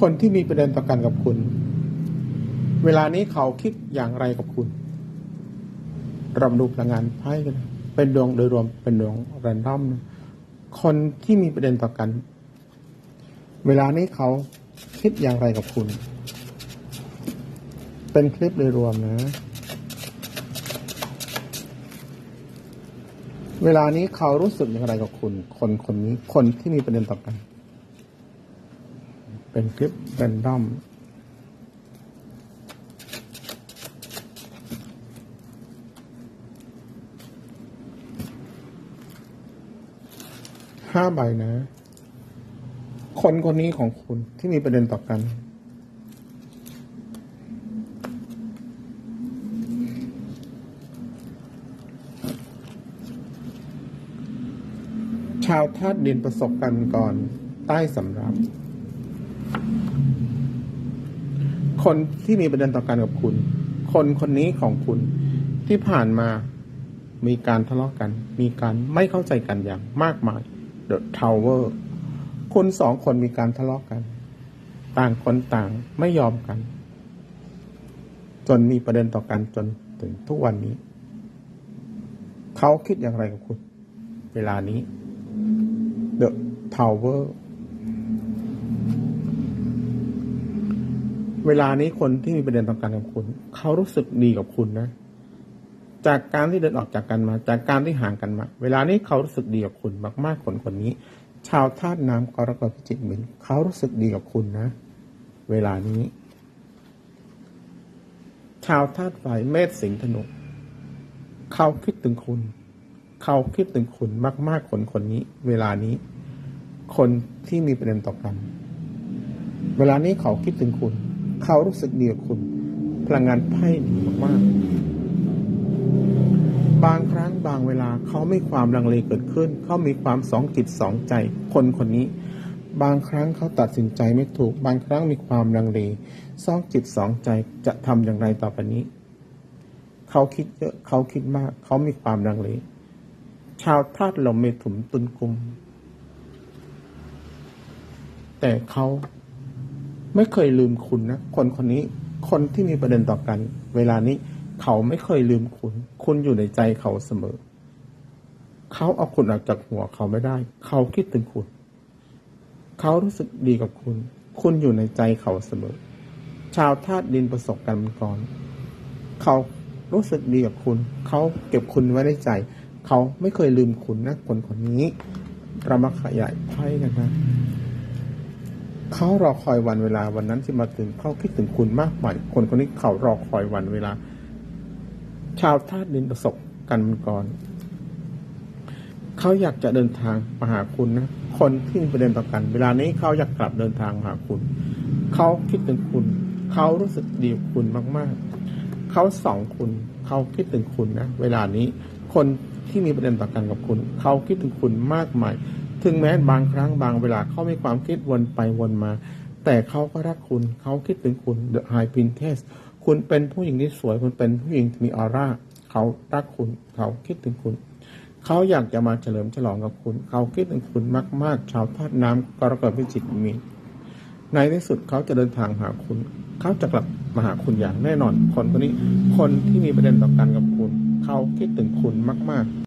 คนที่มีประเด็นต่อกันกับคุณ เวลานี้เขาคิดอย่างไรกับคุณรามาดูพลังงานไพ่กันเป็นดวงโดยรวมเป็นดวงแรนดอมนะคนที่มีประเด็นต่อกัน เวลานี้เขาคิดอย่างไรกับคุณ เป็นคลิปโดยรวมนะ เวลานี้เขารู้สึกอย่างไรกับคุณ คนคนนี้คนที่มีประเด็นต่อกัน เป็นคลิปแรนดอมห้าใบนะ คนคนนี้ของคุณที่มีประเด็นต่อกัน ชาวธาตุดินประสบกันก่อนใต้สำรับ คนที่มีประเด็นต่อกันกับคุณ คนคนนี้ของคุณที่ผ่านมามีการทะเลาะกัน มีการไม่เข้าใจกันอย่างมากมาย The Tower คุณสองคนมีการทะเลาะกัน ต่างคนต่างไม่ยอมกัน จนมีประเด็นต่อกันจนถึงทุกวันนี้ เขาคิดอย่างไรกับคุณ เวลานี้ The Tower เวลานี้คนที่มีประเด็นต่อกันกับคุณ เขารู้สึกดีกับคุณนะ จากการที่เดินออกจากกันมา จากการที่ห่างกันมา เวลานี้เขารู้สึกดีกับคุณมากๆคนคนนี้ ชาวธาตุน้ำกรกฎพิจิกมินเขารู้สึกดีกับคุณนะ เวลานี้ ชาวธาตุไฟเมษสิงห์ธนูเขาคิดถึงคุณ เขาคิดถึงคุณมาก ๆ คนคนนี้ เวลานี้ คนที่มีประเด็นต่อกัน เวลานี้เขาคิดถึงคุณ เขารู้สึกดีกับคุณ พลังงานไพ่ดีมากๆบางครั้งบางเวลาเขาไมีความลังเลเกิดขึ้น เขามีความสองจิตสองใจ คนคนนี้ บางครั้งเขาตัดสินใจไม่ถูก บางครั้งมีความลังเลสองจิตสองใจจะทำอย่างไรต่อไปนี้ เขาคิดเยอะเขาคิดมาก เขามีความลังเลชาวธาตุลมเมถุนตุลกุม แต่เขา ไม่เคยลืมคุณนะคนคนนี้คนที่มีประเด็นต่อกัน เวลานี้เขาไม่เคยลืมคุณ คุณอยู่ในใจเขาเสมอ เขาเอาคุณออกจากหัวเขาไม่ได้ เขาคิดถึงคุณ เขารู้สึกดีกับคุณ คุณอยู่ในใจเขาเสมอ ชาวธาตุดินประสบกันมก่อนเขารู้สึกดีกับคุณ เขาเก็บคุณไว้ในใจ เขาไม่เคยลืมคุณนะคนคนนี้รามาขยายไพ่กันนะ เขารอคอยวันเวลาวันนั้นที่มาถึงเขาคิดถึงคุณมากมายคนคนนี้เขารอคอยวันเวลา ชาวธาตุดินประสบกันมาก่อนเขาอยากจะเดินทางมาหาคุณนะคนที่มีประเด็นต่อกัน เวลานี้เขาอยากกลับเดินทางมาหาคุณเขาคิดถึงคุณเขารู้สึกดีกับคุณมากๆเขาสองคุณเขาคิดถึงคุณนะเวลานี้ คนที่มีประเด็นต่อกันกับคุณ เขาคิดถึงคุณมากมาย ถึงแม้บางครั้งบางเวลาเขามีความคิดวนไปวนมา แต่เขาก็รักคุณเขาคิดถึงคุณ The High Princess คุณเป็นผู้หญิงที่สวยคุณเป็นผู้หญิงที่มีออร่าเขารักคุณเขาคิดถึงคุณเขาอยากจะมาเฉลิมฉลองกับคุณ เขาคิดถึงคุณมากๆ ชาวธาตุน้ำกรกฎพิจิกมี ในที่สุดเขาจะเดินทางหาคุณ เขาจะกลับมาหาคุณอย่างแน่นอน คนคนนี้ คนที่มีประเด็นต่อกันกับคุณ เขาคิดถึงคุณมาก ๆ